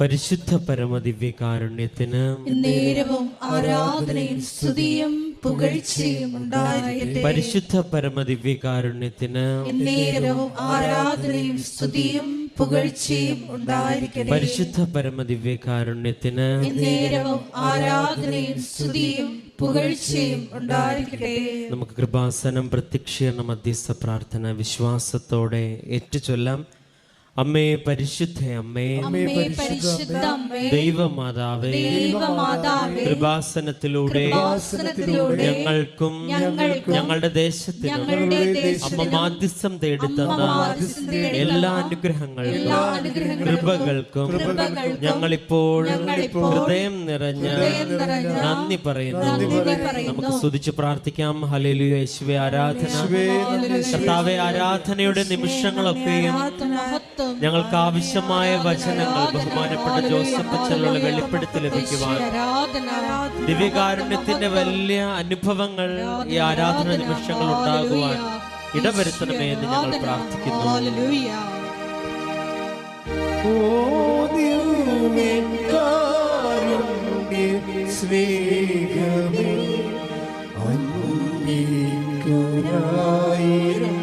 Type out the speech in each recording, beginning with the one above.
പരിശുദ്ധ പരമദിവ്യകാരുണ്യത്തിന് നേരവും ആരാധനയും സ്തുതിയും പുകഴ്ചയും ഉണ്ടായിരിക്കട്ടെ പരിശുദ്ധ പരമദിവ്യകാരുണ്യത്തിന് നേരവും ആരാധനയും സ്തുതിയും പുകഴ്ചയും ഉണ്ടായിരിക്കട്ടെ. പരിശുദ്ധ പരമദിവ്യകാരുണ്യത്തിന് നേരവും ആരാധനയും സ്തുതിയും പുകഴ്ചയും ഉണ്ടായിരിക്കട്ടെ. നമുക്ക് കൃപാസനം പ്രത്യക്ഷീകരണ മധ്യസ്ഥ പ്രാർത്ഥന വിശ്വാസത്തോടെ ഏറ്റുചൊല്ലാം അമ്മേ പരിശുദ്ധ അമ്മേ. അമ്മേ പരിശുദ്ധ അമ്മേ. ദൈവമാതാവേ. ദൈവമാതാവേ. കൃപാസനത്തിലൂടെ കൃപാസനത്തിലൂടെ ഞങ്ങൾക്കും ഞങ്ങൾക്കും ഞങ്ങളുടെ ദേശത്തിനും ഞങ്ങളുടെ അമ്മ മാധ്യസ്ഥം തേടുത്തന്ന എല്ലാ അനുഗ്രഹങ്ങൾക്കും എല്ലാ അനുഗ്രഹങ്ങൾക്കും കൃപകൾക്കും കൃപകൾക്കും ഞങ്ങളിപ്പോൾ ഞങ്ങളിപ്പോൾ ഹൃദയം നിറഞ്ഞ നന്ദി പറയുന്നു. നമുക്ക് സ്തുതിച്ച് പ്രാർത്ഥിക്കാം. ഹല്ലേലൂയ. യേശുവേ ആരാധന. കർത്താവെ ആരാധനയുടെ നിമിഷങ്ങളൊക്കെയും ഞങ്ങൾക്ക് ആവശ്യമായ വചനങ്ങൾ ബഹുമാനപ്പെട്ട ജോസഫ് അച്ഛനുള്ള വെളിപ്പെടുത്തി ലഭിക്കുവാൻ. ദിവ്യകാരുണ്യത്തിന്റെ വലിയ അനുഭവങ്ങൾ ഈ ആരാധന നിമിഷങ്ങൾ ഉണ്ടാകുവാൻ ഇടവരുത്തണമേ എന്ന് ഞങ്ങൾ പ്രാർത്ഥിക്കുന്നു. സ്നേഹമേ അന്നീക്കുരായിരം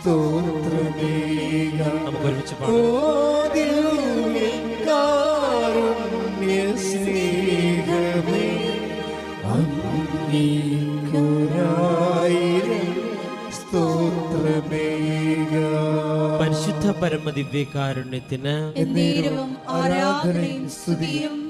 സ്തോത്രമേക നമുക്ക് ഒരുമിച്ച് സ്നേഹമേ പരിശുദ്ധ പരമ ദിവ്യകാരുണ്യത്തിന് ആരാധനയും സ്തുതിയും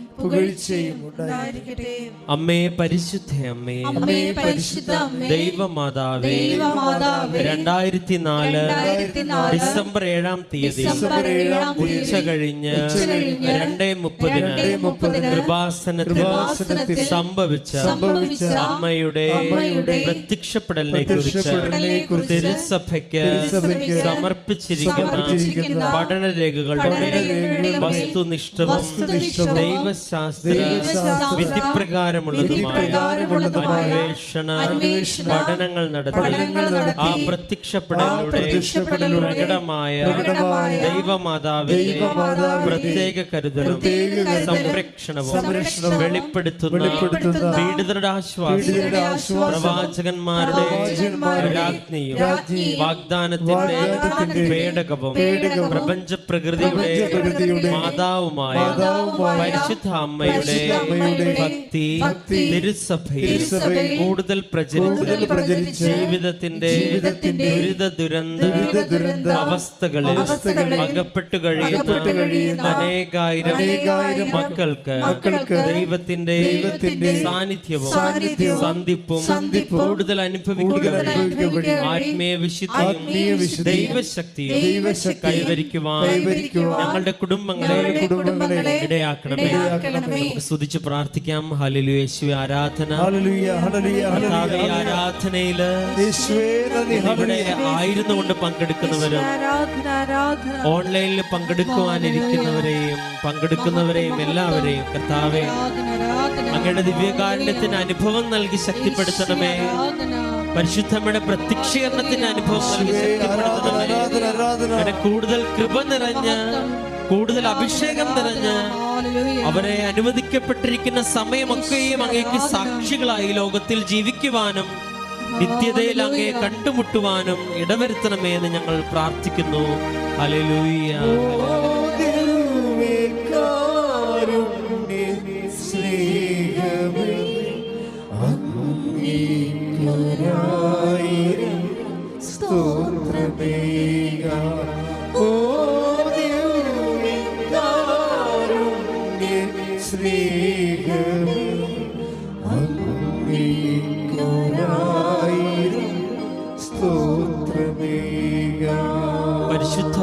പുകഴ്ചയും ഉണ്ടായിരിക്കട്ടെ. അമ്മേ പരിശുദ്ധ അമ്മേ. അമ്മേ പരിശുദ്ധ ദൈവമാതാവേ. ദൈവമാതാവേ. രണ്ടായിരത്തി നാല് ഡിസംബർ ഏഴാം തീയതി ഉച്ച കഴിഞ്ഞ് രണ്ടേ മുപ്പതിന് കൃപാസനത്തിൽ സംഭവിച്ച അമ്മയുടെ പ്രത്യക്ഷപ്പെടലിനെ കുറിച്ച് തിരുസഭയ്ക്ക് സമർപ്പിച്ചിരിക്കുന്ന പഠനരേഖകളുടെ വസ്തുനിഷ്ഠ വസ്തുനിഷ്ഠവും ദൈവശാസ്ത്ര വിധിപ്രകാരമുള്ളതുമായ അന്വേഷണ പഠനങ്ങൾ നടത്തി ആ പ്രത്യക്ഷപ്പെടലിലൂടെ പ്രകടമായ ദൈവമാതാവിന്റെ പ്രത്യേക കരുതലും സംരക്ഷണവും വെളിപ്പെടുത്തുന്ന വെളിപ്പെടുത്തുന്ന പീഡിതരുടെ ആശ്വാസം പ്രവാചകന്മാരുടെ രാജ്ഞിയും വാഗ്ദാനത്തിന്റെ പേടകവും പ്രപഞ്ച പ്രകൃതിയുടെ മാതാവുമായ പരിശുദ്ധ അമ്മയുടെ ഭക്തി തിരുസഭയിൽ കൂടുതൽ പ്രചരിച്ച് ജീവിതത്തിന്റെ ദുരിത ദുരന്ത ദുരന്ത അവസ്ഥകളിൽ അകപ്പെട്ടു കഴിയുന്ന അനേകായിരം മക്കൾക്ക് മക്കൾക്ക് ദൈവത്തിന്റെ ദൈവത്തിന്റെ സാന്നിധ്യവും സന്ധിപ്പും കൂടുതൽ അനുഭവിക്കുക ആത്മീയ വിശുദ്ധിയും ദൈവശക്തിയും കൈവരിക്കുവാൻ ഞങ്ങളുടെ കുടുംബങ്ങളെ കുടുംബങ്ങളെ ഇടയാക്കണമേ. സ്തുതിച്ച് പ്രാർത്ഥിക്കാം. ഹല്ലേലൂയ യേശുവേ ആരാധന. ആരാധനയിൽ ആയിരുന്നു കൊണ്ട് പങ്കെടുക്കുന്നവരും ആരാധന ആരാധന. ഓൺലൈനിൽ പങ്കെടുക്കുവാനിരിക്കുന്നവരെയും പങ്കെടുക്കുന്നവരെയും എല്ലാവരെയും കർത്താവെ. അങ്ങയുടെ ദിവ്യകാരുണ്യത്തിന് അനുഭവം നൽകി ശക്തിപ്പെടുത്തണമേ. പരിശുദ്ധമ്മയുടെ പ്രത്യക്ഷീകരണത്തിന് അനുഭവം നൽകി ശക്തിപ്പെടുത്തണമേ. കൂടുതൽ കൃപ നിറഞ്ഞ് കൂടുതൽ അഭിഷേകം നിറഞ്ഞ് അവരെ അനുവദിക്കപ്പെട്ടിരിക്കുന്ന സമയമൊക്കെയും അങ്ങേക്ക് സാക്ഷികളായി ലോകത്തിൽ ജീവിക്കുവാനും നിത്യതയിൽ അങ്ങേ കണ്ടുമുട്ടുവാനും ഇടവരുത്തണമേ എന്ന് ഞങ്ങൾ പ്രാർത്ഥിക്കുന്നു. ഹല്ലേലൂയ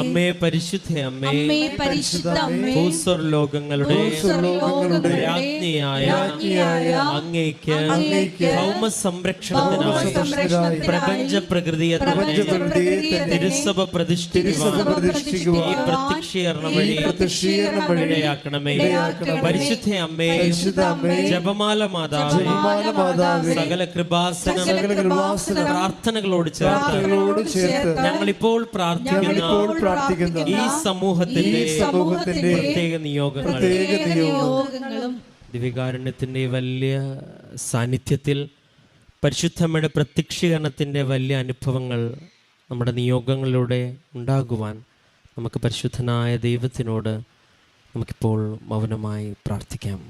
അമ്മേ പരിശുദ്ധ അമ്മേ. അമ്മേ പരിശുദ്ധ അമ്മേ. ഭൂസ്വർ ലോകങ്ങളുടെ രാജ്ഞിയായ അങ്ങേക്ക് ഭൗമ സംരക്ഷണത്തിനായി പ്രപഞ്ച പ്രകൃതിയെ തിരുസഭ പ്രതിഷ്ഠിക്കുവാൻ ഈ പ്രത്യക്ഷീകരണം വഴി ഇടയാക്കണമേ. പരിശുദ്ധ അമ്മേ. ജപമാല മാതാവേ. സകല കൃപാസന പ്രാർത്ഥനകളോട് ചേർത്ത് പ്രാർത്ഥനകളോട് ചേർത്ത് ഞങ്ങളിപ്പോൾ പ്രാർത്ഥിക്കുന്ന. ഈ സമൂഹത്തിന്റെ സമൂഹത്തിന്റെ പ്രത്യേക നിയോഗങ്ങൾ പ്രത്യേക നിയോഗങ്ങളും ദിവ്യകാരുണ്യത്തിന്റെ വലിയ സാന്നിധ്യത്തിൽ പരിശുദ്ധമ്മയുടെ പ്രത്യക്ഷീകരണത്തിന്റെ വലിയ അനുഭവങ്ങൾ നമ്മുടെ നിയോഗങ്ങളിലൂടെ ഉണ്ടാകുവാൻ നമുക്ക് പരിശുദ്ധനായ ദൈവത്തിനോട് നമുക്കിപ്പോൾ മൗനമായി പ്രാർത്ഥിക്കാം.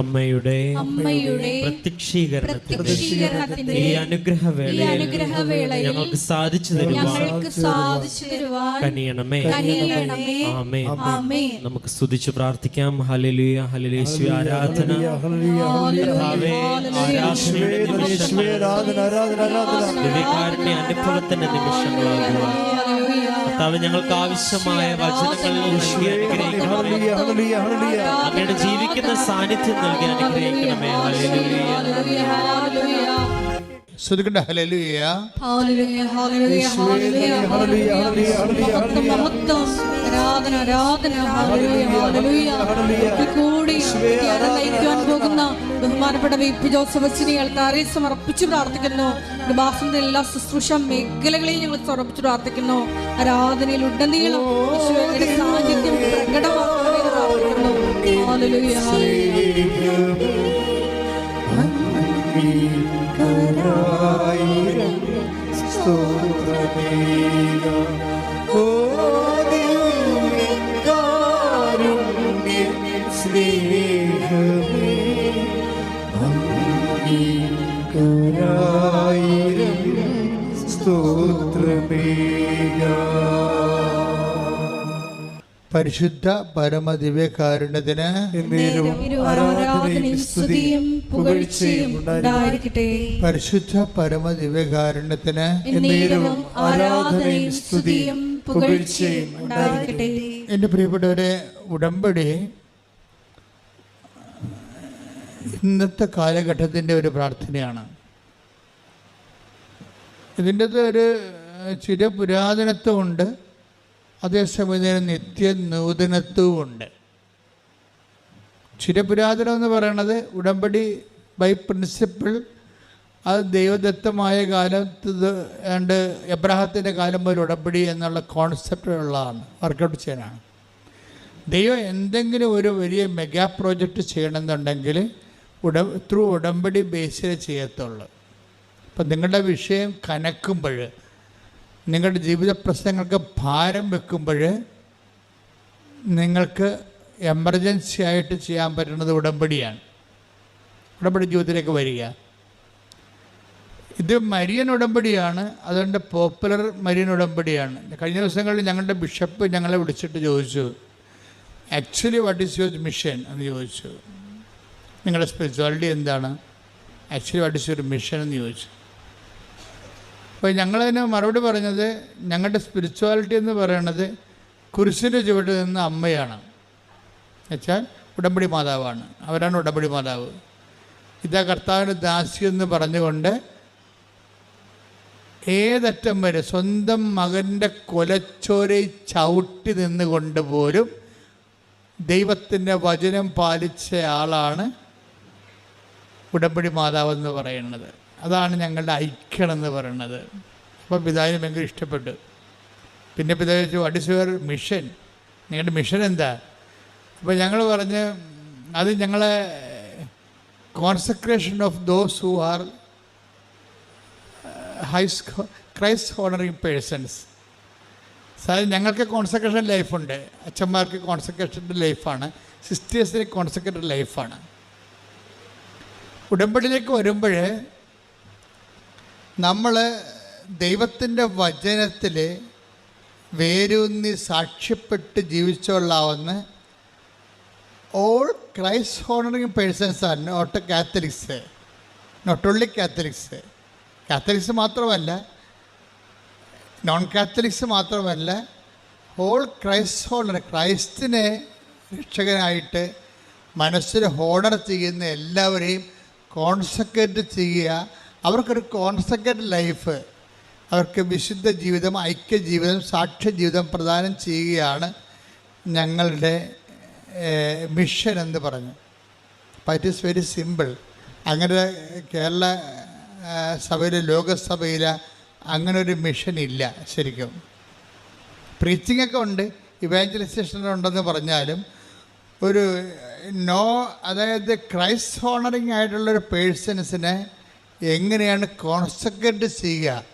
അമ്മയുടെ അമ്മയുടെ പ്രത്യക്ഷീകരണത്തിന്റെ ഈ അനുഗ്രഹ വേള അനുഗ്രഹവേളയിൽ ഞങ്ങൾക്ക് സാധിച്ചു തരുവാൻ കനിയണമേ. ആമേ നമുക്ക് സ്തുതിച്ചു പ്രാർത്ഥിക്കാം. ഹല്ലേലൂയ ഹല്ലേലൂയ ആരാധന. ആരാധനയുടെ അനുഭവത്തിന്റെ നിമിഷങ്ങളാകുവാൻ. കർത്താവ് ഞങ്ങൾക്ക് ആവശ്യമായ വചനങ്ങൾ നൽകി അനുഗ്രഹിക്കണമേ. അങ്ങയുടെ ജീവിക്കുന്ന സാന്നിധ്യം നൽകി അനുഗ്രഹിക്കണമേ. Hallelujah ശ്രുതികണ്ട hallelujah hallelujah, hallelujah, hallelujah, hallelujah, ആരാധന ആരാധന. കൂടി നയിക്കുവാൻ പോകുന്ന ബഹുമാനപ്പെട്ട വി. പി. ജോസഫ് അച്ഛനെ അൾത്താരെ സമർപ്പിച്ചു പ്രാർത്ഥിക്കുന്നു കൃപാസനത്തിന്റെ എല്ലാ ശുശ്രൂഷ മേഖലകളെയും ഞങ്ങൾ സമർപ്പിച്ചു പ്രാർത്ഥിക്കുന്നു. ആരാധനയിൽ ഉടനീളം ഈശോയുടെ സാന്നിധ്യം പ്രകടമാക്കണമെന്ന് പ്രാർത്ഥിക്കുന്നു. സ്തോത്രമേക. ഓ സ്നേഹമേ പരിശുദ്ധ പരമദിവ്യകാരുണ്യത്തിന് എന്നേരവും ആരാധനയും സ്തുതിയും പുകഴ്ചയും ഉണ്ടായിരിക്കട്ടെ. പരിശുദ്ധ പരമദിവ്യകാരുണ്യത്തിന് എന്റെ ആരാധനയും സ്തുതിയും പുകഴ്ചയും ഉണ്ടായിരിക്കട്ടെ. എന്റെ പ്രിയപ്പെട്ടവരെ ഉടമ്പടി ഇന്നത്തെ കാലഘട്ടത്തിന്റെ ഒരു പ്രാർത്ഥനയാണ്. ഇതിന്റെ ഒരു ചില പുരാതനത്വമുണ്ട്. അതേസമയം ഇതിന് നിത്യ നൂതനത്വമുണ്ട് ചില പുരാതനം എന്ന് പറയണത് ഉടമ്പടി ബൈ പ്രിൻസിപ്പിൾ അത് ദൈവദത്തമായ കാലത്ത് ഏണ്ട് എബ്രാഹത്തിന്റെ കാലം പോലെ ഉടമ്പടി എന്നുള്ള കോൺസെപ്റ്റുള്ളതാണ് വർക്കൗട്ട് ചെയ്യാനാണ്. ദൈവം എന്തെങ്കിലും ഒരു വലിയ മെഗാ പ്രോജക്റ്റ് ചെയ്യണമെന്നുണ്ടെങ്കിൽ ഉട ത്രൂ ഉടമ്പടി ബേസിൽ ചെയ്യത്തുള്ളൂ. അപ്പം നിങ്ങളുടെ വിഷയം കനക്കുമ്പോൾ നിങ്ങളുടെ ജീവിത പ്രശ്നങ്ങൾക്ക് ഭാരം വെക്കുമ്പോൾ നിങ്ങൾക്ക് എമർജൻസി ആയിട്ട് ചെയ്യാൻ പറ്റുന്നത് ഉടമ്പടിയാണ്. ഉടമ്പടി ജീവിതത്തിലേക്ക് വരിക. ഇത് മരിയൻ ഉടമ്പടിയാണ് അതുകൊണ്ട് പോപ്പുലർ മരിയൻ ഉടമ്പടിയാണ്. കഴിഞ്ഞ ദിവസങ്ങളിൽ ഞങ്ങളുടെ ബിഷപ്പ് ഞങ്ങളെ വിളിച്ചിട്ട് ചോദിച്ചു actually what is your mission എന്ന് ചോദിച്ചു. നിങ്ങളുടെ സ്പിരിച്വാലിറ്റി എന്താണ്? Actually what is your mission എന്ന് ചോദിച്ചു. അപ്പോൾ ഞങ്ങളതിന് മറുപടി പറഞ്ഞത് ഞങ്ങളുടെ സ്പിരിച്വാലിറ്റി എന്ന് പറയുന്നത് കുരിശിന്റെ ചുവട്ടിൽ നിന്ന് അമ്മയാണ്. എന്നുവെച്ചാൽ ഉടമ്പടി മാതാവാണ്. അവരാണ് ഉടമ്പടി മാതാവ്. ഇതാ കർത്താവിന് ദാസി എന്ന് പറഞ്ഞുകൊണ്ട് ഏതറ്റം വരെ സ്വന്തം മകന്റെ കൊലച്ചോരെ ചവിട്ടി നിന്നുകൊണ്ട് പോലും ദൈവത്തിന്റെ വചനം പാലിച്ച ആളാണ് ഉടമ്പടി മാതാവ് എന്ന് പറയുന്നത്. അതാണ് ഞങ്ങളുടെ ഐക്യം എന്ന് പറയുന്നത്. അപ്പോൾ പിതാവിന് ഭയങ്കര ഇഷ്ടപ്പെട്ടു. പിന്നെ പിതാവ് ചോദിച്ചു വാട്ട് ഇസ് യുവർ മിഷൻ നിങ്ങളുടെ മിഷൻ എന്താ? അപ്പോൾ ഞങ്ങൾ പറഞ്ഞ് അത് ഞങ്ങളെ concentration of those who are high Christ honouring persons sir ഞങ്ങൾക്ക് കോൺസെൻട്രേഷൻ ലൈഫുണ്ട് അച്ഛന്മാർക്ക് കോൺസെൻട്രേഷന്റെ ലൈഫാണ് സിസ്റ്റേഴ്സിന് കോൺസെൻട്രേറ്റഡ് ലൈഫാണ് ഉടമ്പടിയിലേക്ക് വരുമ്പോൾ നമ്മൾ ദൈവത്തിന്റെ വചനത്തിൽ വേരൂന്നി സാക്ഷ്യപ്പെട്ട് ജീവിച്ചോളാവുന്ന ഓൾ ക്രൈസ്റ്റ് ഹോണറിങ് പേഴ്സൺസ് ആണ് not Catholics not only Catholics Catholics മാത്രമല്ല നോൺ കാത്തലിക്സ് മാത്രമല്ല ഹോൾ ക്രൈസ്റ്റ് ഹോണർ ക്രൈസ്റ്റിനെ രക്ഷകനായിട്ട് മനസ്സിൽ ഹോണർ ചെയ്യുന്ന എല്ലാവരെയും കോൺസെൻട്രേറ്റ് ചെയ്യുക. അവർക്കൊരു കോൺസെൻട്രേറ്റ് ലൈഫ് അവർക്ക് വിശുദ്ധ ജീവിതം ഐക്യ ജീവിതം സാക്ഷ്യ ജീവിതം പ്രദാനം ചെയ്യുകയാണ് ഞങ്ങളുടെ മിഷൻ എന്ന് പറഞ്ഞു. അപ്പം ഇറ്റ് ഈസ് വെരി സിമ്പിൾ അങ്ങനെ കേരള സഭയിലെ സഭയിൽ ലോകസഭയിൽ അങ്ങനെ ഒരു മിഷൻ ഇല്ല ശരിക്കും. പ്രീച്ചിങ് ഒക്കെ ഉണ്ട് ഇവാഞ്ചലൈസേഷൻ ഉണ്ടെന്ന് പറഞ്ഞാലും ഒരു നോ അതായത് ക്രൈസ്റ്റ് ഹോണറിങ് ആയിട്ടുള്ളൊരു പേഴ്സൺസിനെ എങ്ങനെയാണ് കോൺസെൻട്രേറ്റ് ചെയ്യുക?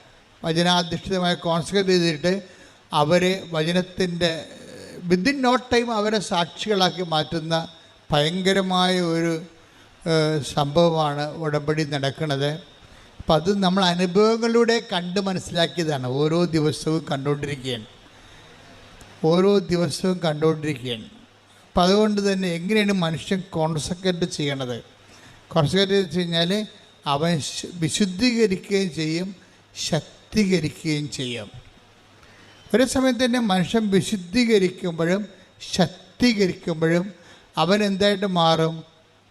വചനാധിഷ്ഠിതമായി കോൺസെൻട്രേറ്റ് ചെയ്തിട്ട് അവരെ വചനത്തിന്റെ വിത്തിൻ നോ ടൈം അവരെ സാക്ഷികളാക്കി മാറ്റുന്ന ഭയങ്കരമായ ഒരു സംഭവമാണ് ഉടമ്പടി നടക്കുന്നത്. അപ്പം അത് നമ്മൾ അനുഭവങ്ങളിലൂടെ കണ്ട് മനസ്സിലാക്കിയതാണ്. ഓരോ ദിവസവും കണ്ടുകൊണ്ടിരിക്കുകയാണ്. ഓരോ ദിവസവും കണ്ടുകൊണ്ടിരിക്കുകയാണ്. അപ്പം അതുകൊണ്ട് തന്നെ എങ്ങനെയാണ് മനുഷ്യൻ കോൺസെൻട്രേറ്റ് ചെയ്യണത് കോൺസെൻട്രേറ്റ് വെച്ച് കഴിഞ്ഞാൽ അവൻ വിശുദ്ധീകരിക്കുകയും ചെയ്യും ശക്തീകരിക്കുകയും ചെയ്യും. ഒരേ സമയത്ത് തന്നെ മനുഷ്യൻ വിശുദ്ധീകരിക്കുമ്പോഴും ശക്തീകരിക്കുമ്പോഴും അവൻ എന്തായിട്ട് മാറും?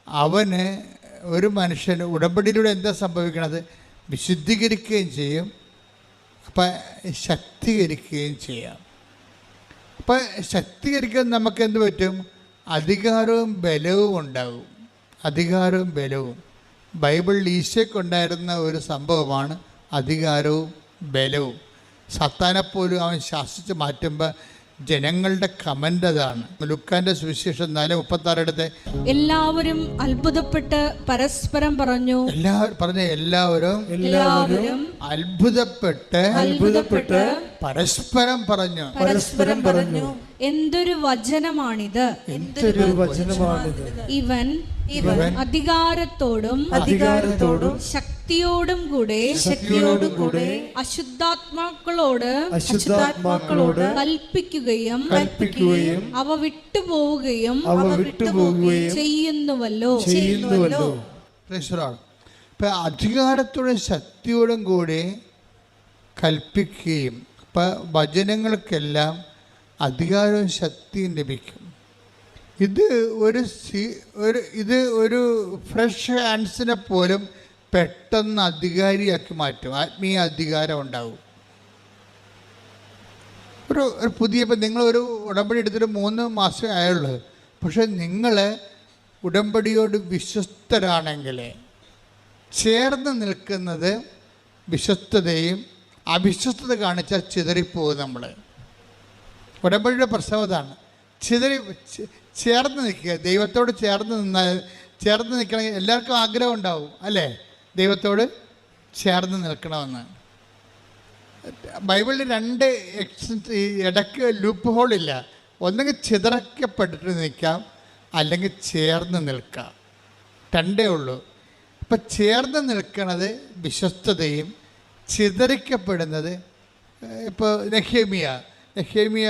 അവന് ഒരു മനുഷ്യന് ഉടമ്പടിയിലൂടെ എന്താ സംഭവിക്കണത്? വിശുദ്ധീകരിക്കുകയും ചെയ്യും. അപ്പം ശക്തീകരിക്കുകയും ചെയ്യാം. അപ്പം ശക്തീകരിക്കാൻ നമുക്ക് എന്ത് പറ്റും? അധികാരവും ബലവും ഉണ്ടാകും. അധികാരവും ബലവും. ബൈബിളിൽ ഈശയ്ക്കുണ്ടായിരുന്ന ഒരു സംഭവമാണ് അധികാരവും ബലവും. സത്താനെപ്പോലും അവൻ ശാസിച്ച് മാറ്റുമ്പോൾ ജനങ്ങളുടെ കമന്റ് അതാണ്. ലുക്കാന്റെ സുവിശേഷം നാല് മുപ്പത്താറെടുത്ത് എല്ലാവരും അത്ഭുതപ്പെട്ട് പരസ്പരം പറഞ്ഞു. എല്ലാവരും പറഞ്ഞ എല്ലാവരും എല്ലാവരും അത്ഭുതപ്പെട്ട് അത്ഭുതപ്പെട്ട് പരസ്പരം പറഞ്ഞു. പരസ്പരം പറഞ്ഞു. എന്തൊരു വചനമാണിത്? എന്തൊരു വചനമാണിത്? ഇവൻ ഇവൻ അധികാരത്തോടും അധികാരത്തോടും ശക്തിയോടും കൂടെ ശക്തിയോടും കൂടെ അശുദ്ധാത്മാക്കളോട് അശുദ്ധാത്മാക്കളോട് കൽപ്പിക്കുകയും കൽപ്പിക്കുകയും അവ വിട്ടുപോവുകയും അവ വിട്ടുപോകുകയും ചെയ്യുന്നുവല്ലോ. ചെയ്യുന്നുവല്ലോ. ഇപ്പൊ അധികാരത്തോടും ശക്തിയോടും കൂടെ കൽപ്പിക്കുകയും ഇപ്പൊ വചനങ്ങൾക്കെല്ലാം അധികാരവും ശക്തിയും ലഭിക്കും. ഇത് ഒരു സി ഒരു ഇത് ഒരു ഫ്രഷ് ഹാൻഡ്സിനെ പോലും പെട്ടെന്ന് അധികാരിയാക്കി മാറ്റും. ആത്മീയ അധികാരം ഉണ്ടാവും. ഒരു ഒരു പുതിയ ഇപ്പം നിങ്ങളൊരു ഉടമ്പടി എടുത്തിട്ട് മൂന്ന് മാസമേ ആയുള്ളൂ. പക്ഷെ നിങ്ങൾ ഉടമ്പടിയോട് വിശ്വസ്തരാണെങ്കിൽ ചേർന്ന് നിൽക്കുന്നത് വിശ്വസ്തതയും അവിശ്വസ്തത കാണിച്ചാൽ ചിതറിപ്പോകും നമ്മൾ ഉടമ്പടിയുടെ പ്രശ്നം അതാണ് ചിതറി ചേർന്ന് നിൽക്കുക. ദൈവത്തോട് ചേർന്ന് നിന്നാൽ ചേർന്ന് നിൽക്കണമെങ്കിൽ എല്ലാവർക്കും ആഗ്രഹം ഉണ്ടാവും അല്ലേ? ദൈവത്തോട് ചേർന്ന് നിൽക്കണമെന്ന്. ബൈബിളിൽ രണ്ട് ഇടയ്ക്ക് ലൂപ്പ് ഹോളില്ല ഒന്നെങ്കിൽ ചിതറക്കപ്പെട്ടിട്ട് നിൽക്കാം അല്ലെങ്കിൽ ചേർന്ന് നിൽക്കാം. രണ്ടേ ഉള്ളൂ. അപ്പം ചേർന്ന് നിൽക്കുന്നത് വിശ്വസ്തതയും ചിതറിക്കപ്പെടുന്നത് ഇപ്പോൾ നെഹേമിയ നെഹേമിയ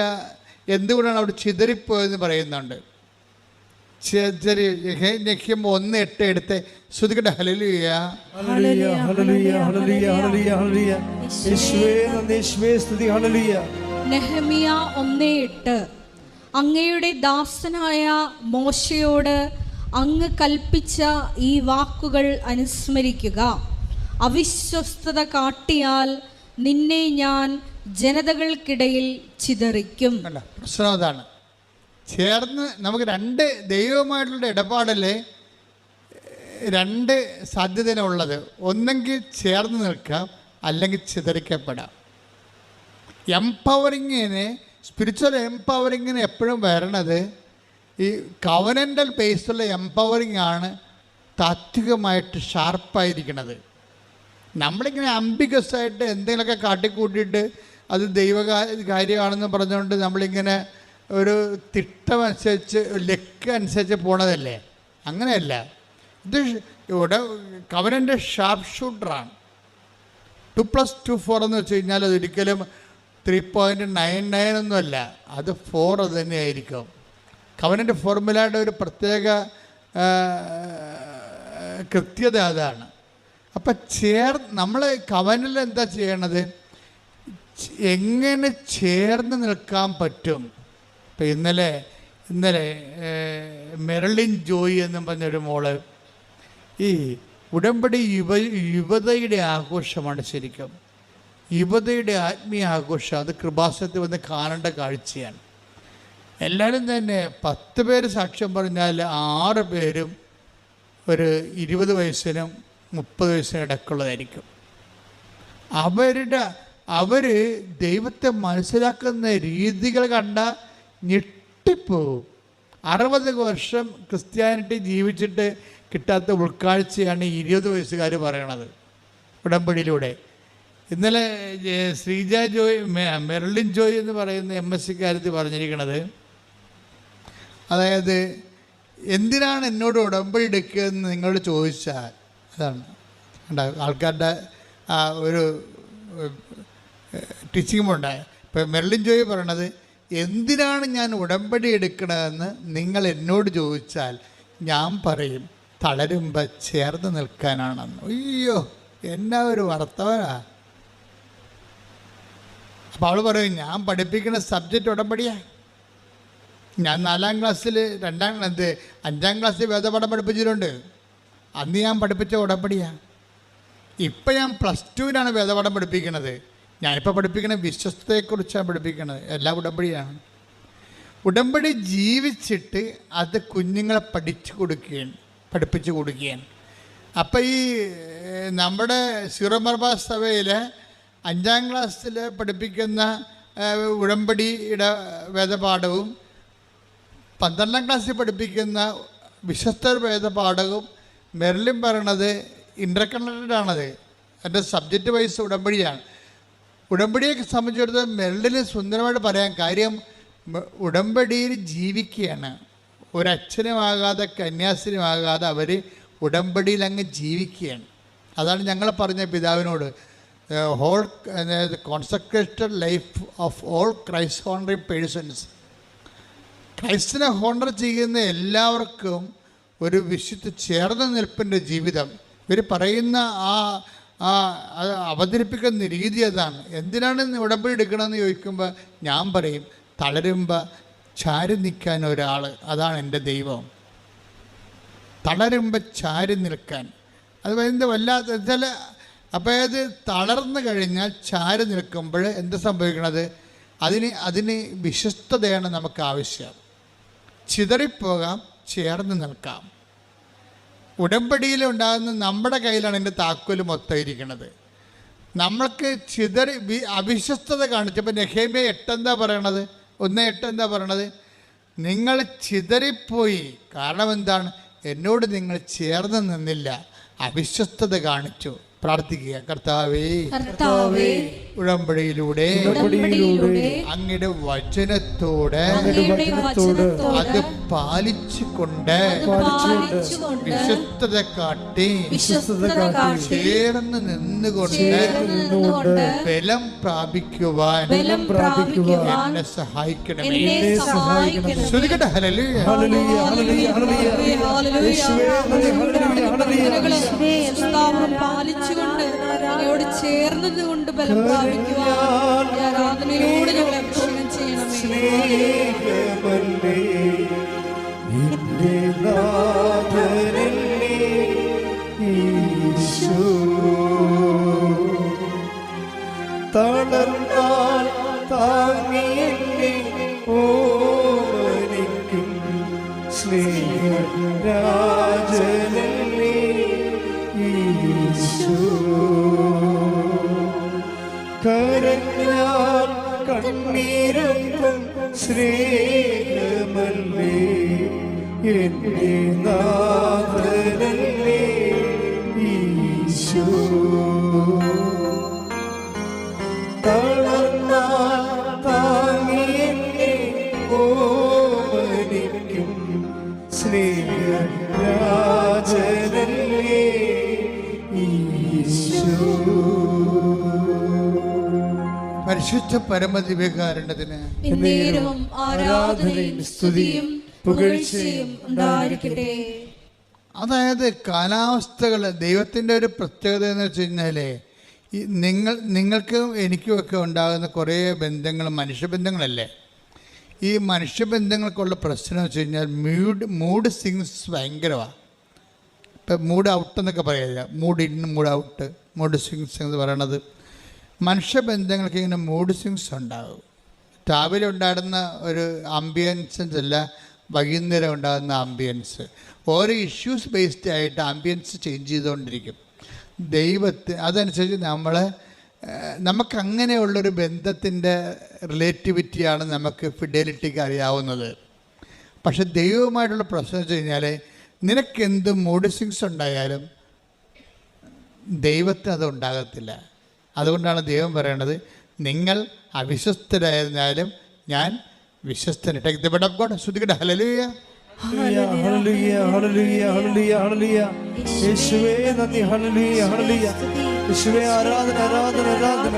എന്തുകൊണ്ടാണ് അവിടെ ചിതറിപ്പോയെന്ന് പറയുന്നുണ്ട്? ചിതറി നെഹ്യം ഒന്ന് എട്ട് എടുത്ത് ശ്രുതിക്കട്ടെ hallelujah hallelujah hallelujah hallelujah hallelujah hallelujah. യേശുവേ നന്ദി യേശുവേ സ്തുതി ഹല്ലേലൂയ. നെഹമിയ ഒന്നേ എട്ട്. അങ്ങയുടെ ദാസനായ മോശയോട് അങ്ങ് കൽപ്പിച്ച ഈ വാക്കുകൾ അനുസ്മരിക്കുക. അവിശ്വസ്തത കാട്ടിയാൽ നിന്നെ ഞാൻ ജനതകൾക്കിടയിൽ ചിതറിക്കും. അല്ല പ്രശ്നം അതാണ്. ചേർന്ന് നമുക്ക് രണ്ട് ദൈവമായിട്ടുള്ള ഇടപാടല്ലേ രണ്ട് സാധ്യതയുള്ളത് ഒന്നെങ്കിൽ ചേർന്ന് നിൽക്കാം അല്ലെങ്കിൽ ചിതറിക്കപ്പെടാം. എംപവറിങ്ങിന് സ്പിരിച്വൽ എംപവറിങ്ങിന് എപ്പോഴും വരണത് ഈ കവനന്റൽ ബേസ്ഡുള്ള എംപവറിങ് ആണ് താത്വികമായിട്ട് ഷാർപ്പായിരിക്കണത് നമ്മളിങ്ങനെ അംബിഗസ് ആയിട്ട് എന്തെങ്കിലുമൊക്കെ കാട്ടിക്കൂട്ടിയിട്ട് അത് ദൈവ കാര്യമാണെന്ന് പറഞ്ഞുകൊണ്ട് നമ്മളിങ്ങനെ ഒരു തിട്ടമനുസരിച്ച് ലക്ക് അനുസരിച്ച് പോണതല്ലേ? അങ്ങനെയല്ല. ഇത് ഇവിടെ കവനന്റെ ഷാർപ്പ് ഷൂട്ടറാണ് ടു പ്ലസ് ടു ഫോർ എന്ന് വെച്ച് കഴിഞ്ഞാൽ അതൊരിക്കലും ത്രീ പോയിന്റ് നയൻ നയൻ ഒന്നുമല്ല അത് ഫോർ അത് തന്നെയായിരിക്കും. കവനന്റെ ഫോർമുലയുടെ ഒരു പ്രത്യേക കൃത്യത അതാണ്. അപ്പം ചേർ നമ്മൾ കവനിൽ എന്താ ചെയ്യണത്? എങ്ങനെ ചേർന്ന് നിൽക്കാൻ പറ്റും? ഇപ്പം ഇന്നലെ ഇന്നലെ മെറളിൻ ജോയി എന്നും പറഞ്ഞൊരു മോൾ ഈ ഉടമ്പടി യുവ യുവതയുടെ ആഘോഷമാണ് ശരിക്കും. യുവതയുടെ ആത്മീയ ആഘോഷം അത് കൃപാസനത്തിൽ വന്ന് കാണേണ്ട കാഴ്ചയാണ്. എല്ലാവരും തന്നെ പത്ത് പേര് സാക്ഷ്യം പറഞ്ഞാൽ ആറ് പേരും ഒരു ഇരുപത് വയസ്സിനും മുപ്പത് വയസ്സിനും ഇടക്കുള്ളതായിരിക്കും അവരുടെ അവർ ദൈവത്തെ മനസ്സിലാക്കുന്ന രീതികൾ കണ്ട ഞെട്ടിപ്പോവും. അറുപത് വർഷം ക്രിസ്ത്യാനിറ്റി ജീവിച്ചിട്ട് കിട്ടാത്ത ഉൾക്കാഴ്ചയാണ് ഇരുപത് വയസ്സുകാർ പറയണത് ഉടമ്പടിയിലൂടെ. ഇന്നലെ ശ്രീജ ജോയ് മെർലിൻ ജോയ് എന്ന് പറയുന്ന എം എസ് സിക്കാരത്തിൽ പറഞ്ഞിരിക്കുന്നത് അതായത് എന്തിനാണ് എന്നോട് ഉടമ്പടി എടുക്കുകയെന്ന് നിങ്ങളോട് ചോദിച്ചാൽ അതാണ്? ആൾക്കാരുടെ ആ ഒരു ടീച്ചിങ് ഉണ്ടായ ഇപ്പം മെർലിൻ ജോയ് പറയണത് എന്തിനാണ് ഞാൻ ഉടമ്പടി എടുക്കണതെന്ന് നിങ്ങൾ എന്നോട് ചോദിച്ചാൽ ഞാൻ പറയും തളരുമ്പോൾ ചേർന്ന് നിൽക്കാനാണെന്ന്. അയ്യോ എന്നാ ഒരു വർത്തവനാ അപ്പോൾ അവൾ പറയും ഞാൻ പഠിപ്പിക്കുന്ന സബ്ജക്റ്റ് ഉടമ്പടിയാ. ഞാൻ നാലാം ക്ലാസ്സിൽ രണ്ടാം എന്ത് അഞ്ചാം ക്ലാസ്സിൽ വേദപാഠം പഠിപ്പിച്ചിട്ടുണ്ട്. അന്ന് ഞാൻ പഠിപ്പിച്ച ഉടമ്പടിയാണ് ഇപ്പം ഞാൻ പ്ലസ് ടുവിനാണ് വേദപാഠം പഠിപ്പിക്കുന്നത് ഞാനിപ്പോൾ പഠിപ്പിക്കണത് വിശ്വസ്തയെക്കുറിച്ചാണ് പഠിപ്പിക്കണത്. എല്ലാ ഉടമ്പടിയാണ്. ഉടമ്പടി ജീവിച്ചിട്ട് അത് കുഞ്ഞുങ്ങളെ പഠിച്ചു കൊടുക്കുകയാണ് പഠിപ്പിച്ചു കൊടുക്കുകയാണ്. അപ്പം ഈ നമ്മുടെ സീറോ മർബാ സഭയിൽ അഞ്ചാം ക്ലാസ്സിൽ പഠിപ്പിക്കുന്ന ഉടമ്പടിയുടെ വേദപാഠവും പന്ത്രണ്ടാം ക്ലാസ്സിൽ പഠിപ്പിക്കുന്ന വിശ്വസ്ത വേദപാഠവും മെറിലും പറയണത് ഇന്റർകണക്റ്റഡ് ആണത്. എന്റെ സബ്ജക്റ്റ് വൈസ് ഉടമ്പടിയാണ്. ഉടമ്പടിയെ സംബന്ധിച്ചിടത്തോളം മെൽഡിന് സുന്ദരമായിട്ട് പറയാൻ കാര്യം ഉടമ്പടിയിൽ ജീവിക്കുകയാണ്. ഒരച്ഛനുമാകാതെ കന്യാസിനുമാകാതെ അവർ ഉടമ്പടിയിൽ അങ്ങ് ജീവിക്കുകയാണ്. അതാണ് ഞങ്ങൾ പറഞ്ഞ പിതാവിനോട്. Whole consecrated life of all Christ honouring persons ക്രൈസ്തനെ honour ചെയ്യുന്ന എല്ലാവർക്കും ഒരു വിശുദ്ധ ചേർന്ന നിൽപ്പിന്റെ ജീവിതം. ഇവർ പറയുന്ന ആ ആ അത് അവതരിപ്പിക്കുന്ന രീതി അതാണ്. എന്തിനാണ് ഉടമ്പടി എടുക്കണമെന്ന് ചോദിക്കുമ്പോൾ ഞാൻ പറയും തളരുമ്പോൾ ചാരി നിൽക്കാൻ ഒരാൾ അതാണ് എന്റെ ദൈവം. തളരുമ്പോൾ ചാരി നിൽക്കാൻ. അത് എന്ത് വല്ലാത്ത ചില അപ്പോൾ അത് തളർന്നു കഴിഞ്ഞാൽ ചാരി നിൽക്കുമ്പോൾ എന്ത് സംഭവിക്കണത്? അതിന് അതിന് വിശ്വസ്തതയാണ് നമുക്ക് ആവശ്യം. ചിതറിപ്പോകാം ചേർന്ന് നിൽക്കാം. ഉടമ്പടിയിൽ ഉണ്ടാകുന്ന നമ്മുടെ കയ്യിലാണ് എന്റെ താക്കോൽ മൊത്തം ഇരിക്കുന്നത് നമ്മൾക്ക് ചിതറി അവിശ്വസ്തത കാണിച്ചപ്പോൾ നെഹേമിയ എട്ടെന്താ പറയണത്? ഒന്ന് എട്ട് എന്താ പറയണത്? നിങ്ങൾ ചിതറിപ്പോയി. കാരണം എന്താണ്? എന്നോട് നിങ്ങൾ ചേർന്ന് നിന്നില്ല. അവിശ്വസ്തത കാണിച്ചു. പ്രാർത്ഥിക്കുക. കർത്താവേ. കർത്താവേ. ഉടമ്പടിയിലൂടെ അങ്ങയുടെ വചനത്തോടെ അത് പാലിച്ചുകൊണ്ട് വിശ്വസ്തത കാട്ടി ചേർന്ന് നിന്നുകൊണ്ട് ബലം പ്രാപിക്കുവാൻ എന്നെ സഹായിക്കണമേ എന്നെ സഹായിക്കണം ഹല്ലേലൂയ ഹല്ലേലൂയ, ഹല്ലേലൂയ, ഹല്ലേലൂയ. യേശുവേ, ഹല്ലേലൂയ, ഹല്ലേലൂയ. കർത്താവ് പാലിച്ചുകൊണ്ട് അങ്ങയോട് ചേർന്നത് കൊണ്ട് ബലം പ്രാപിക്കുവാൻ ഈ ആരാധനയിലൂടെ ഞങ്ങളെ അഭിഷേകം ചെയ്യണമേ. സ്നേഹമല്ലേ? എന്റെ നാഥനല്ലേ പരിശുദ്ധ പരമദിവ്യകാരണത്തിന് ആരാധനയും സ്തുതിയും പുകഴ്ചയും ഉണ്ടായിരിക്കട്ടെ. അതായത് കാലാവസ്ഥകൾ ദൈവത്തിന്റെ ഒരു പ്രത്യേകത എന്ന് വെച്ച് കഴിഞ്ഞാൽ ഈ നിങ്ങൾ നിങ്ങൾക്കും എനിക്കുമൊക്കെ ഉണ്ടാകുന്ന കുറേ ബന്ധങ്ങൾ മനുഷ്യബന്ധങ്ങളല്ലേ? ഈ മനുഷ്യബന്ധങ്ങൾക്കുള്ള പ്രശ്നം വെച്ച് കഴിഞ്ഞാൽ മൂഡ് മൂഡ് സിങ്സ് ഭയങ്കരമാണ് ഇപ്പം മൂഡ് ഔട്ട് എന്നൊക്കെ പറയുക mood in mood out mood swings എന്ന് പറയണത്. മനുഷ്യബന്ധങ്ങൾക്ക് ഇങ്ങനെ മൂഡ് സ്വിങ്സ് ഉണ്ടാകും. രാവിലെ ഉണ്ടാകുന്ന ഒരു ആംബിയൻസ് അല്ല വൈകുന്നേരം ഉണ്ടാകുന്ന ആംബിയൻസ് ഓരോ ഇഷ്യൂസ് ബേസ്ഡ് ആയിട്ട് ആംബിയൻസ് ചേഞ്ച് ചെയ്തുകൊണ്ടിരിക്കും. ദൈവത്തെ അതനുസരിച്ച് നമ്മൾ നമുക്കങ്ങനെയുള്ളൊരു ബന്ധത്തിന്റെ റിലേറ്റിവിറ്റിയാണ് നമുക്ക് ഫിഡലിറ്റിക്ക് അറിയാവുന്നത്. പക്ഷെ ദൈവവുമായിട്ടുള്ള പ്രശ്നം വെച്ച് കഴിഞ്ഞാൽ നിനക്കെന്ത് മൂഡ് സിങ്സ് ഉണ്ടായാലും ദൈവത്തിന് അത് ഉണ്ടാകത്തില്ല. അതുകൊണ്ടാണ് ദൈവം പറയണത് നിങ്ങൾ അവിശ്വസ്തരായിരുന്നാലും ഞാൻ take the bed of God hallelujah. യേശുവേ നന്ദി. Hallelujah, hallelujah. യേശുവേ ആരാധന ആരാധന ആരാധന.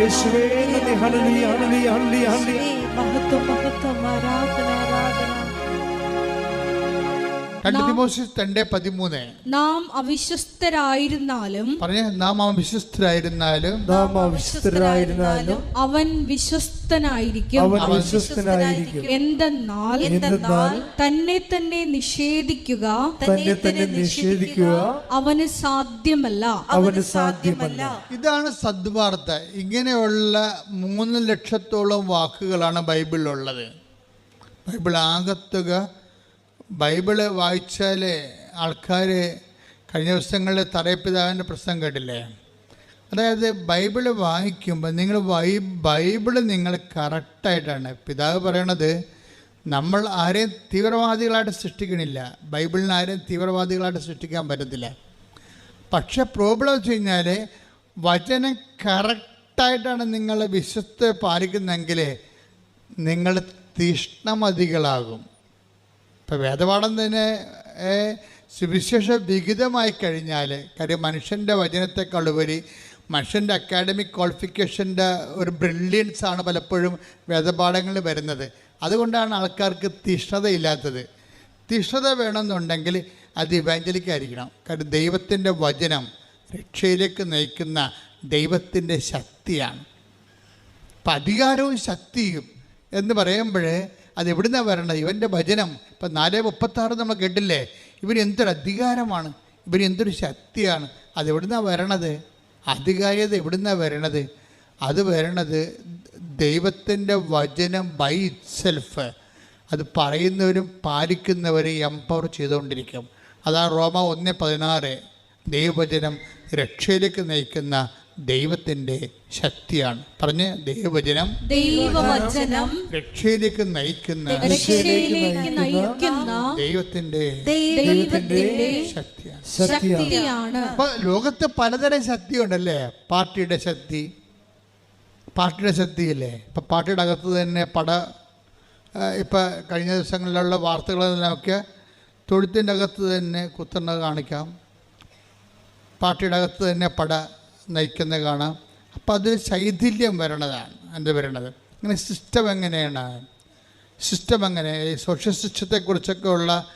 യേശുവേ നന്ദി. Hallelujah, hallelujah, hallelujah, hallelujah. മഹത്വം മഹത്വം. ആരാധന ആരാധന. രണ്ട് പതിമൂന്ന്. നാം അവിശ്വസ്തരായിരുന്നാലും പറഞ്ഞ നാം അവിശ്വസ്തരായിരുന്നാലും നാം അവിശ്വസ്തരായിരുന്നാലും അവൻ വിശ്വസ്തനായിരിക്കും. അവൻ വിശ്വസ്തനായിരിക്കും. എന്തെന്നാൽ എന്തെന്നാൽ തന്നെ തന്നെ നിഷേധിക്കുക. തന്നെ തന്നെ നിഷേധിക്കുക അവന് സാധ്യമല്ല. അവന് സാധ്യമല്ല. ഇതാണ് സദ്വാർത്ത. ഇങ്ങനെയുള്ള മൂന്ന് ലക്ഷത്തോളം വാക്കുകളാണ് ബൈബിളിലുള്ളത്. ബൈബിൾ ആകത്തുക ബൈബിൾ വായിച്ചാൽ ആൾക്കാർ കഴിഞ്ഞ ദിവസങ്ങളിൽ തറയപ്പിതാവിന്റെ പ്രശ്നം കേട്ടില്ലേ? അതായത് ബൈബിൾ വായിക്കുമ്പോൾ നിങ്ങൾ വൈ ബൈബിൾ നിങ്ങൾ കറക്റ്റായിട്ടാണ്. പിതാവ് പറയണത് നമ്മൾ ആരെയും തീവ്രവാദികളായിട്ട് സൃഷ്ടിക്കണില്ല. ബൈബിളിന് ആരെയും തീവ്രവാദികളായിട്ട് സൃഷ്ടിക്കാൻ പറ്റത്തില്ല. പക്ഷേ പ്രോബ്ലം വെച്ച് കഴിഞ്ഞാൽ വചനം കറക്റ്റായിട്ടാണ് നിങ്ങൾ വിശ്വസ്ത പാലിക്കുന്നെങ്കിൽ നിങ്ങൾ തീഷ്ണമതികളാകും. ഇപ്പം വേദപാഠം തന്നെ സുവിശേഷ വിഹിതമായി കഴിഞ്ഞാൽ കാര്യം മനുഷ്യന്റെ വചനത്തെക്കാളുപരി മനുഷ്യന്റെ അക്കാഡമിക് ക്വാളിഫിക്കേഷന്റെ ഒരു ബ്രില്യൻസ് ആണ് പലപ്പോഴും വേദപാഠങ്ങളിൽ വരുന്നത്. അതുകൊണ്ടാണ് ആൾക്കാർക്ക് തീഷ്ണതയില്ലാത്തത് തീഷ്ണത വേണമെന്നുണ്ടെങ്കിൽ അത് ഇവാഞ്ചലിക്കായിരിക്കണം കാരണം ദൈവത്തിന്റെ വചനം രക്ഷയിലേക്ക് നയിക്കുന്ന ദൈവത്തിന്റെ ശക്തിയാണ്. അപ്പം അധികാരവും ശക്തിയും എന്ന് പറയുമ്പോൾ അത് എവിടുന്നാ വരേണ്ടത്? ഇവന്റെ ഭജനം. ഇപ്പം നാല് മുപ്പത്താറ് നമ്മൾ കേട്ടില്ലേ? ഇവന് എന്തൊരു അധികാരമാണ്. ഇവന് എന്തൊരു ശക്തിയാണ്. അത് എവിടുന്നാ വരണത്? അധികാരിത എവിടുന്നാണ് വരണത്? അത് വരണത് ദൈവത്തിന്റെ വചനം ബൈ ഇറ്റ്സെൽഫ് അത് പറയുന്നവരും പാലിക്കുന്നവരും എംപവർ ചെയ്തുകൊണ്ടിരിക്കും. അതാണ് റോമ ഒന്ന് പതിനാറ്. ദൈവവചനം രക്ഷയിലേക്ക് നയിക്കുന്ന ദൈവത്തിന്റെ ശക്തിയാണ്. പറഞ്ഞ് ദൈവവചനം ദൈവവചനം രക്ഷയിലേക്ക് നയിക്കുന്ന ദൈവത്തിന്റെ ശക്തിയാണ്. ശക്തിയാണ്. അപ്പൊ ലോകത്ത് പലതരം ശക്തിയുണ്ടല്ലേ? പാർട്ടിയുടെ ശക്തി. പാർട്ടിയുടെ ശക്തിയില്ലേ? ഇപ്പൊ പാർട്ടിയുടെ അകത്ത് തന്നെ പട ഇപ്പൊ കഴിഞ്ഞ ദിവസങ്ങളിലുള്ള വാർത്തകളൊക്കെ തൊഴുത്തിന്റെ അകത്ത് തന്നെ കുത്തുന്നത് കാണിക്കാം. പാർട്ടിയുടെ അകത്ത് തന്നെ പട നയിക്കുന്നത് കാണാം. അപ്പോൾ അത് ശൈഥില്യം വരണതാണ്. എന്ത് വരണത് ഇങ്ങനെ സിസ്റ്റം എങ്ങനെയാണ്? സിസ്റ്റം എങ്ങനെ? ഈ സോഷ്യൽ സിസ്റ്റത്തെക്കുറിച്ചൊക്കെ ഉള്ള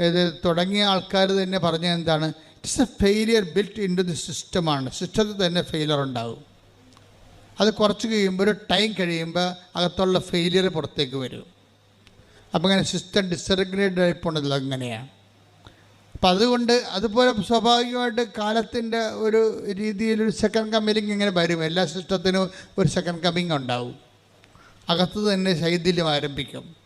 ഇത് തുടങ്ങിയ ആൾക്കാർ തന്നെ പറഞ്ഞ എന്താണ്? It's a failure built in to the സിസ്റ്റമാണ് സിസ്റ്റത്തിൽ തന്നെ ഫെയിലിയർ ഉണ്ടാകും അത് കുറച്ച് കഴിയുമ്പോൾ ഒരു ടൈം കഴിയുമ്പോൾ അകത്തുള്ള ഫെയിലിയർ പുറത്തേക്ക് വരും. അപ്പം അങ്ങനെ സിസ്റ്റം ഡിസഗ്രേഡ് ആയി പോണത് അങ്ങനെയാണ്. അപ്പം അതുകൊണ്ട് അതുപോലെ സ്വാഭാവികമായിട്ട് കാലത്തിന്റെ ഒരു രീതിയിൽ ഒരു സെക്കൻഡ് കമ്മിങ് ഇങ്ങനെ വരും. എല്ലാ സിസ്റ്റത്തിനും ഒരു സെക്കൻഡ് കമ്മിങ് ഉണ്ടാവും. അകത്ത് തന്നെ ശൈഥില്യം ആരംഭിക്കും.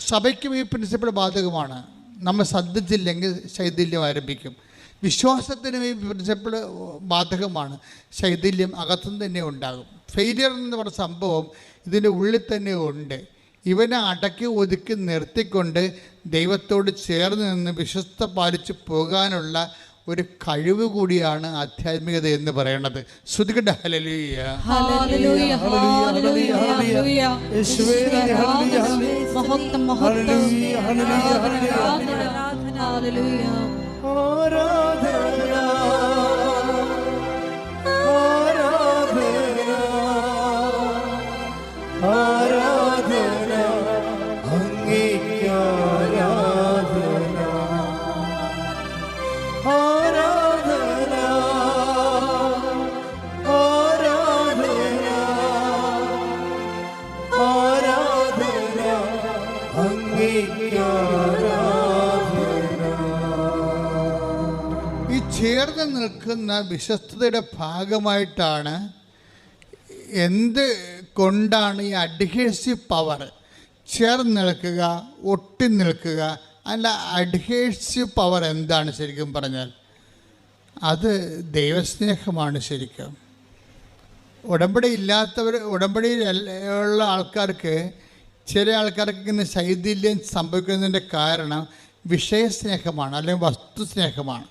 സഭയ്ക്കും ഈ പ്രിൻസിപ്പിൾ ബാധകമാണ്. നമ്മൾ ശ്രദ്ധിച്ചില്ലെങ്കിൽ ശൈഥില്യം ആരംഭിക്കും. വിശ്വാസത്തിനും ഈ പ്രിൻസിപ്പിൾ ബാധകമാണ്. ശൈഥില്യം അകത്തും തന്നെ ഉണ്ടാകും. ഫെയിലിയർ എന്ന് പറഞ്ഞ സംഭവം ഇതിന്റെ ഉള്ളിൽ തന്നെ ഉണ്ട്. ഇവനെ അടക്കി ഒതുക്കി നിർത്തിക്കൊണ്ട് ദൈവത്തോട് ചേർന്ന് നിന്ന് വിശ്വസ്ത പാലിച്ച് പോകാനുള്ള ഒരു കഴിവ് കൂടിയാണ് ആധ്യാത്മികത എന്ന് പറയുന്നത് ശ്രുതികട്ട ഹലലൂയ ഹല്ലേലൂയ ഹല്ലേലൂയ നിൽക്കുന്ന വിശ്വസ്തയുടെ ഭാഗമായിട്ടാണ് എന്ത് കൊണ്ടാണ് ഈ അഡ്ഹേസീവ് പവർ ചേർന്ന് നിൽക്കുക ഒട്ടി നിൽക്കുക? അല്ല അഡ്ഹേസീവ് പവർ എന്താണ് ശരിക്കും പറഞ്ഞാൽ? അത് ദൈവസ്നേഹമാണ് ശരിക്കും. ഉടമ്പടി ഇല്ലാത്തവർ ഉടമ്പടിയിൽ ഉള്ള ആൾക്കാർക്ക് ചില ആൾക്കാർക്ക് ഇങ്ങനെ ശൈഥില്യം സംഭവിക്കുന്നതിന്റെ കാരണം വിഷയസ്നേഹമാണ് അല്ലെങ്കിൽ വസ്തുസ്നേഹമാണ്.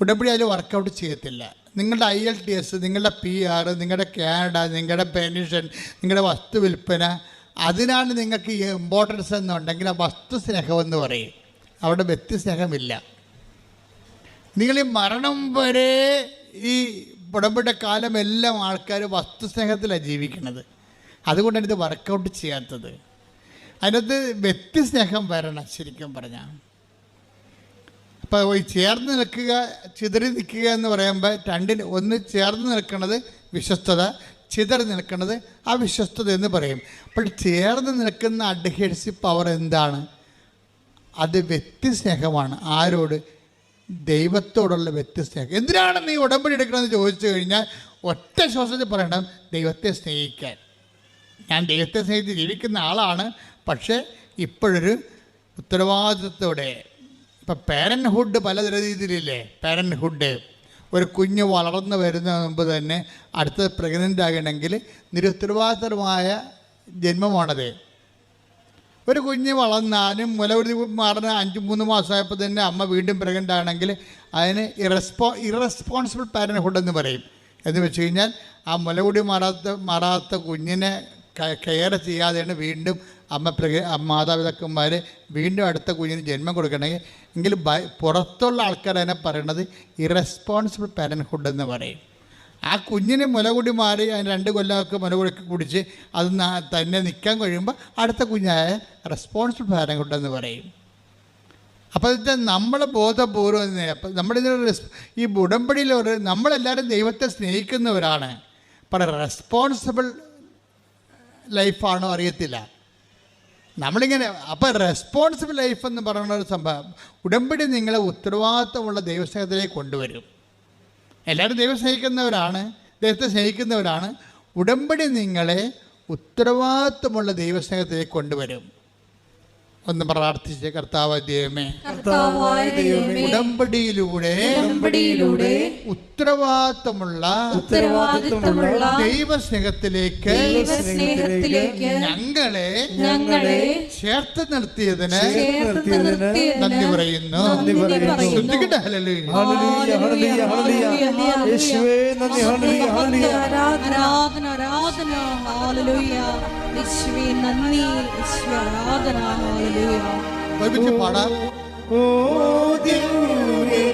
ഉടമ്പടി അതിൽ വർക്കൗട്ട് ചെയ്യത്തില്ല. നിങ്ങളുടെ ഐ എൽ ടി എസ് നിങ്ങളുടെ പി ആർ നിങ്ങളുടെ കാനഡ നിങ്ങളുടെ പെൻഷൻ നിങ്ങളുടെ വസ്തു വിൽപ്പന അതിനാണ് നിങ്ങൾക്ക് ഈ ഇമ്പോർട്ടൻസ് എന്നുണ്ടെങ്കിൽ ആ വസ്തു സ്നേഹമെന്ന് പറയും. അവിടെ വ്യക്തി സ്നേഹമില്ല. നിങ്ങൾ ഈ മരണം വരെ ഈ ഉടമ്പടി കാലമെല്ലാം ആൾക്കാർ വസ്തുസ്നേഹത്തിലാണ് ജീവിക്കുന്നത്. അതുകൊണ്ടാണ് ഇത് വർക്കൗട്ട് ചെയ്യാത്തത്. അതിനകത്ത് വ്യക്തിസ്നേഹം വരണം ശരിക്കും പറഞ്ഞാൽ അപ്പോൾ ഈ ചേർന്ന് നിൽക്കുക ചിതറി നിൽക്കുക എന്ന് പറയുമ്പോൾ രണ്ടിന് ഒന്ന് ചേർന്ന് നിൽക്കുന്നത് വിശ്വസ്തത ചിതറി നിൽക്കുന്നത് അവിശ്വസ്തത എന്ന് പറയും. അപ്പോൾ ചേർന്ന് നിൽക്കുന്ന അഡ്ഹേഴ്സി പവർ എന്താണ്? അത് വ്യക്തിസ്നേഹമാണ്. ആരോട്? ദൈവത്തോടുള്ള വ്യക്തിസ്നേഹം. എന്തിനാണ് നീ ഉടമ്പടി എടുക്കണമെന്ന് ചോദിച്ചു കഴിഞ്ഞാൽ ഒറ്റ ശ്വാസത്തിൽ പറയണം ദൈവത്തെ സ്നേഹിക്കാൻ. ഞാൻ ദൈവത്തെ സ്നേഹിച്ച് ജീവിക്കുന്ന ആളാണ് പക്ഷേ ഇപ്പോഴൊരു ഉത്തരവാദിത്വത്തോടെ ഇപ്പം പേരൻഹുഡ് പല രീതിയിലില്ലേ? പേരൻഹുഡ് ഒരു കുഞ്ഞ് വളർന്നു വരുന്ന മുമ്പ് തന്നെ അടുത്ത പ്രഗ്നന്റ് ആകണമെങ്കിൽ നിരുത്തരവാദിത്തരമായ ജന്മമാണത്. ഒരു കുഞ്ഞ് വളർന്നാലും മുലകുടി മാറുന്ന അഞ്ച് മൂന്ന് മാസമായപ്പോൾ തന്നെ അമ്മ വീണ്ടും പ്രഗ്നന്റ് ആണെങ്കിൽ അതിന് ഇറസ്പോ ഇറസ്പോൺസിബിൾ പാരൻഹുഡ് എന്ന് പറയും. എന്ന് വെച്ച് കഴിഞ്ഞാൽ ആ മുലകുടി മാറാത്ത മാറാത്ത കുഞ്ഞിനെ കെയർ ചെയ്യാതെയാണ് വീണ്ടും അമ്മ പ്രകൃ മാതാപിതാക്കന്മാർ വീണ്ടും അടുത്ത കുഞ്ഞിന് ജന്മം കൊടുക്കണമെങ്കിൽ എങ്കിൽ പുറത്തുള്ള ആൾക്കാർ അതിനെ പറയണത് ഇറസ്പോൺസിബിൾ പാരൻഹുഡ് എന്ന് പറയും. ആ കുഞ്ഞിന് മുലകുടി മാറി അതിന് രണ്ട് കൊല്ലമൊക്കെ മുലകുടിക്ക് കുടിച്ച് അത് തന്നെ നിൽക്കാൻ കഴിയുമ്പോൾ അടുത്ത കുഞ്ഞായ റെസ്പോൺസിബിൾ പാരൻഹുഡ് എന്ന് പറയും. അപ്പോൾ ഇത് നമ്മൾ ബോധപൂർവം തന്നെ അപ്പം നമ്മുടെ ഈ ഉടമ്പടിയിൽ ഒരു നമ്മളെല്ലാവരും ദൈവത്തെ സ്നേഹിക്കുന്നവരാണ്. പക്ഷേ റെസ്പോൺസിബിൾ ലൈഫാണോ അറിയത്തില്ല. നമ്മളിങ്ങനെ അപ്പോൾ റെസ്പോൺസിബിൾ ലൈഫ് എന്ന് പറയുന്ന ഒരു സംഭവം ഉടമ്പടി നിങ്ങളെ ഉത്തരവാദിത്തമുള്ള ദൈവസ്നേഹത്തിലേക്ക് കൊണ്ടുവരും. എല്ലാവരും ദൈവം സ്നേഹിക്കുന്നവരാണ് ദൈവത്തെ സ്നേഹിക്കുന്നവരാണ്. ഉടമ്പടി നിങ്ങളെ ഉത്തരവാദിത്തമുള്ള ദൈവസ്നേഹത്തിലേക്ക് കൊണ്ടുവരും. ഒന്ന് പ്രാർത്ഥിച്ച് കർത്താവ് ദൈവമേ ഉടമ്പടിയിലൂടെ ഉടമ്പടിയിലൂടെ ഉത്തരവാദിത്തമുള്ള ഉത്തരവാദിത്തമുള്ള ദൈവസ്നേഹത്തിലേക്ക് ദൈവസ്നേഹത്തിലേക്ക് ഞങ്ങളെ ഞങ്ങളെ ചേർത്ത് നിർത്തിയതിന് നന്ദി പറയുന്നു. ആരാധന. നന്ദി യേശുവേ ആരാധന ഹാലലൂയ ഒരുമിച്ച് പാടാം ഓ ദിവ്യ